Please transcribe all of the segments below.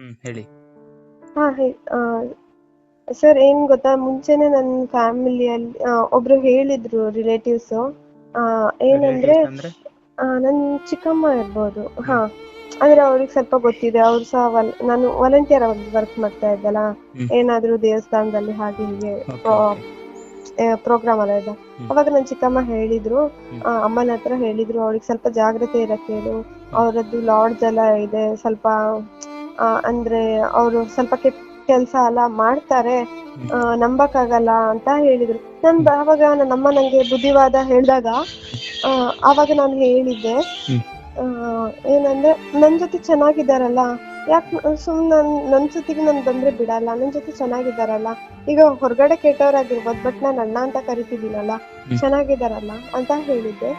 ಹ್ಮ್ ಹೇಳಿ. ಹಾ ಸರ್ ಏನ್ ಗೊತ್ತಾ ಮುಂಚೆನೆ ನನ್ನ ಫ್ಯಾಮಿಲಿಯಲ್ಲಿ ಒಬ್ರು ಹೇಳಿದ್ರು ರಿಲೇಟಿವ್ಸ್ ಏನಂದ್ರೆ ನನ್ ಚಿಕ್ಕಮ್ಮ ಇರ್ಬೋದು. ಹಾ ಅಂದ್ರೆ ಅವ್ರಿಗೆ ಸ್ವಲ್ಪ ಗೊತ್ತಿದೆ. ಅವ್ರು ಸಹ ನಾನು ವಾಲಂಟಿಯರ್ ವರ್ಕ್ ಮಾಡ್ತಾ ಇದ್ದಲ್ಲ. ಏನಾದ್ರೂ ದೇವಸ್ಥಾನದಲ್ಲಿ ಹಾಗೆ ಹೀಗೆ. ಪ್ರೋಗ್ರಾಮ್ ಅಲ್ಲ ಇದೆ. ಅವಾಗ ನನ್ ಚಿಕ್ಕಮ್ಮ ಹೇಳಿದ್ರು. ಅಮ್ಮನ ಹತ್ರ ಹೇಳಿದ್ರು ಅವ್ರಿಗೆ ಸ್ವಲ್ಪ ಜಾಗ್ರತೆ ಇರಕ್ಕೆ ಹೇಳು. ಅವರದ್ದು ಲಾಡ್ಜ್ ಎಲ್ಲ ಇದೆ ಸ್ವಲ್ಪ ಅಂದ್ರೆ ಅವರು ಸ್ವಲ್ಪ ಕೆಟ್ಟ ಕೆಲಸ ಎಲ್ಲ ಮಾಡ್ತಾರೆ ಆ, ನಂಬಕ್ಕಾಗಲ್ಲ ಅಂತ ಹೇಳಿದ್ರು ನನ್ ಅವಾಗ ನನ್ನ ಅಮ್ಮ ನಂಗೆ ಬುದ್ಧಿವಾದ ಹೇಳಿದಾಗ ಆವಾಗ ನಾನು ಹೇಳಿದ್ದೆ ಆ, ಏನಂದ್ರೆ ನನ್ ಜೊತೆ ಚೆನ್ನಾಗಿದ್ದಾರಲ್ಲ ಯಾಕೆ ಸುಮ್ ನನ್ ನನ್ ಜೊತೆಗೆ ನಾನು ಬಂದ್ರೆ ಬಿಡಲ್ಲ ನನ್ ಜೊತೆ ಚೆನ್ನಾಗಿದ್ದಾರಲ್ಲ ಈಗ ಹೊರಗಡೆ ಕೆಟ್ಟವರಾಗಿರ್ಬೋದು ಬಟ್ ನಾನು ಅಣ್ಣ ಅಂತ ಕರಿತಿದ್ದೀನಲ್ಲ. ಚೆನ್ನಾಗಿದ್ದಾರಲ್ಲ ಅಂತ ಹೇಳಿದ್ದೆ.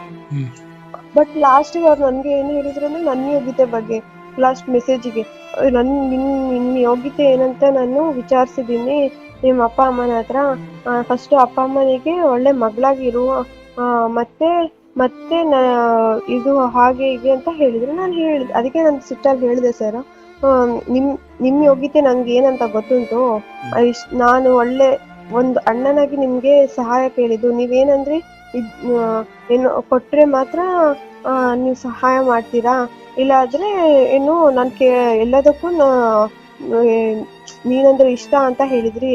ಬಟ್ ಲಾಸ್ಟಿಗೆ ಅವ್ರು ನನ್ಗೆ ಏನ್ ಹೇಳಿದ್ರು ಅಂದ್ರೆ ನನ್ನ ಯೋಗ್ಯತೆ ಬಗ್ಗೆ ಲಾಸ್ಟ್ ಮೆಸೇಜಿಗೆ ನನ್ ನಿನ್ ನಿನ್ ಯೋಗ್ಯತೆ ಏನಂತ ನಾನು ವಿಚಾರಿಸಿದ್ದೀನಿ. ನಿಮ್ಮ ಅಪ್ಪ ಅಮ್ಮನ ಹತ್ರ ಫಸ್ಟ್ ಅಪ್ಪ ಅಮ್ಮನಿಗೆ ಒಳ್ಳೆ ಮಗಳಾಗಿರು. ಆ, ಮತ್ತೆ ಮತ್ತೆ ನಾ- ಇದು ಹಾಗೆ ಹೀಗೆ ಅಂತ ಹೇಳಿದ್ರು. ನಾನು ಹೇಳಿದೆ ಅದಕ್ಕೆ ನಾನು ಸಿಟ್ಟಲ್ಲಿ ಹೇಳಿದೆ ಸರ್ ನಿಮ್ ನಿಮ್ ಯೋಗ್ಯತೆ ನಂಗೆ ಏನಂತ ಗೊತ್ತುಂಟು? ನಾನು ಒಳ್ಳೆ ಒಂದು ಅಣ್ಣನಾಗಿ ನಿಮ್ಗೆ ಸಹಾಯ ಕೇಳಿದ್ದು. ನೀವೇನಂದ್ರೆ? ಇದ್ ಏನು ಕೊಟ್ರೆ ಮಾತ್ರ ನೀವು ಸಹಾಯ ಮಾಡ್ತೀರಾ? ಇಲ್ಲಾದ್ರೆ ಏನು ನಾನು ಕೇ ಎಲ್ಲದಕ್ಕೂ ನೀನಂದ್ರೆ ಇಷ್ಟ ಅಂತ ಹೇಳಿದ್ರಿ.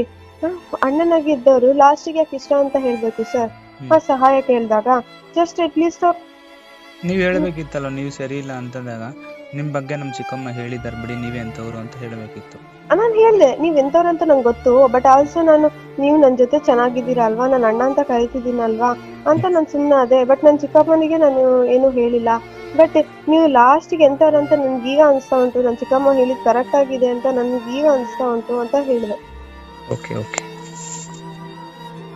ಅಣ್ಣನಾಗಿದ್ದವರು ಲಾಸ್ಟಿಗೆ ಯಾಕೆ ಇಷ್ಟ ಅಂತ ಹೇಳ್ಬೇಕು ಸರ್. ಆ ಸಹಾಯ ಕೇಳಿದಾಗ ಜಸ್ಟ್ ಅಟ್ಲೀಸ್ಟ್ ನೀವ್ ಹೇಳ್ಬೇಕಿತ್ತಲ್ಲ ನೀವು ಸರಿ ಇಲ್ಲ ಅಂತಂದಾಗ ನಿಮ್ ಬಗ್ಗೆ ನಮ್ ಚಿಕ್ಕಮ್ಮ ಹೇಳಿದಾರೆ ಬಿಡಿ ನೀವೇ ಅಂತವ್ರು ಅಂತ ಹೇಳಬೇಕಿತ್ತು. ನಾನು ಹೇಳ್ದೆ ನೀವ್ ಎಂತವ್ರು ಅಂತ ನಂಗೆ ಗೊತ್ತು ಬಟ್ ಆಲ್ಸೋ ನಾನು ನೀವು ನನ್ನ ಜೊತೆ ಚೆನ್ನಾಗಿದ್ದೀರಾ ಅಲ್ವಾ? ನಾನು ಅಣ್ಣ ಅಂತ ಕರಿತಿದ್ದೀನಲ್ವಾ ಅಂತ ನಾನು ಸುಮ್ಮನೆ ಅದೇ ಬಟ್ ನನ್ನ ಚಿಕ್ಕಮ್ಮನಿಗೆ ನಾನು ಏನು ಹೇಳಿಲ್ಲ. ಬಟ್ ನೀವು ಲಾಸ್ಟಿಗೆ ಎಂತವ್ರು ಅಂತ ನನ್ಗೆ ಈಗ ಅನಿಸ್ತಾ ಉಂಟು ನನ್ನ ಚಿಕ್ಕಮ್ಮ ಹೇಳಿದ್ ಕರೆಕ್ಟ್ ಆಗಿದೆ ಅಂತ ನನ್ಗೆ ಈಗ ಅನಿಸ್ತಾ ಉಂಟು ಅಂತ ಹೇಳಿದೆ. Okay okay